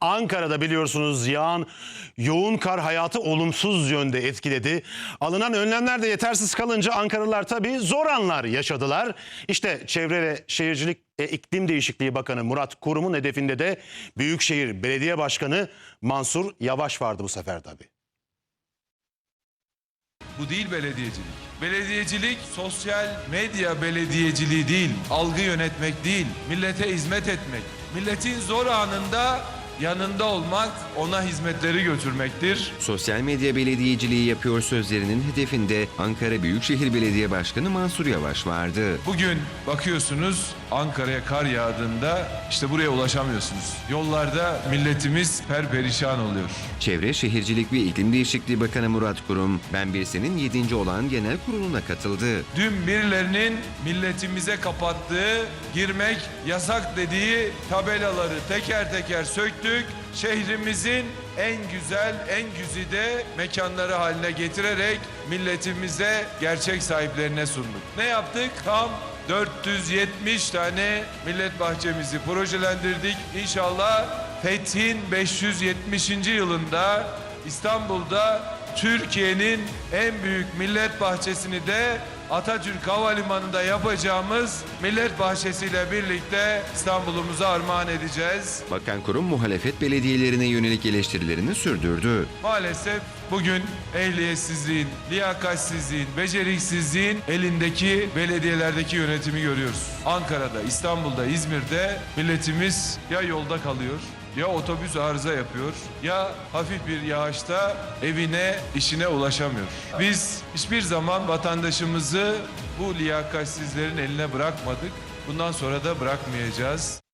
Ankara'da biliyorsunuz yağan yoğun kar hayatı olumsuz yönde etkiledi. Alınan önlemler de yetersiz kalınca Ankaralılar tabii zor anlar yaşadılar. İşte Çevre ve Şehircilik e, İklim Değişikliği Bakanı Murat Kurum'un hedefinde de Büyükşehir Belediye Başkanı Mansur Yavaş vardı bu sefer tabii. Bu değil belediyecilik. Belediyecilik sosyal medya belediyeciliği değil, algı yönetmek değil, millete hizmet etmek. Milletin zor anında yanında olmak, ona hizmetleri götürmektir. Sosyal medya belediyeciliği yapıyor sözlerinin hedefinde Ankara Büyükşehir Belediye Başkanı Mansur Yavaş vardı. Bugün bakıyorsunuz Ankara'ya kar yağdığında işte buraya ulaşamıyorsunuz. Yollarda milletimiz perperişan oluyor. Çevre, Şehircilik ve İklim Değişikliği Bakanı Murat Kurum, Ben Birsen'in 7. olan genel kuruluna katıldı. Dün birilerinin milletimize kapattığı, girmek yasak dediği tabelaları teker teker söktük. Şehrimizin en güzel, en güzide mekanları haline getirerek milletimize gerçek sahiplerine sunduk. Ne yaptık? Tam 470 tane millet bahçemizi projelendirdik. İnşallah Fethin 570. yılında İstanbul'da Türkiye'nin en büyük millet bahçesini de Atatürk Havalimanı'nda yapacağımız millet bahçesiyle birlikte İstanbul'umuza armağan edeceğiz. Bakan Kurum muhalefet belediyelerine yönelik eleştirilerini sürdürdü. Maalesef bugün ehliyetsizliğin, liyakatsizliğin, beceriksizliğin elindeki belediyelerdeki yönetimi görüyoruz. Ankara'da, İstanbul'da, İzmir'de milletimiz ya yolda kalıyor ya otobüs arıza yapıyor ya hafif bir yağışta evine, işine ulaşamıyor. Biz hiçbir zaman vatandaşımızı bu liyakatsizlerin eline bırakmadık. Bundan sonra da bırakmayacağız.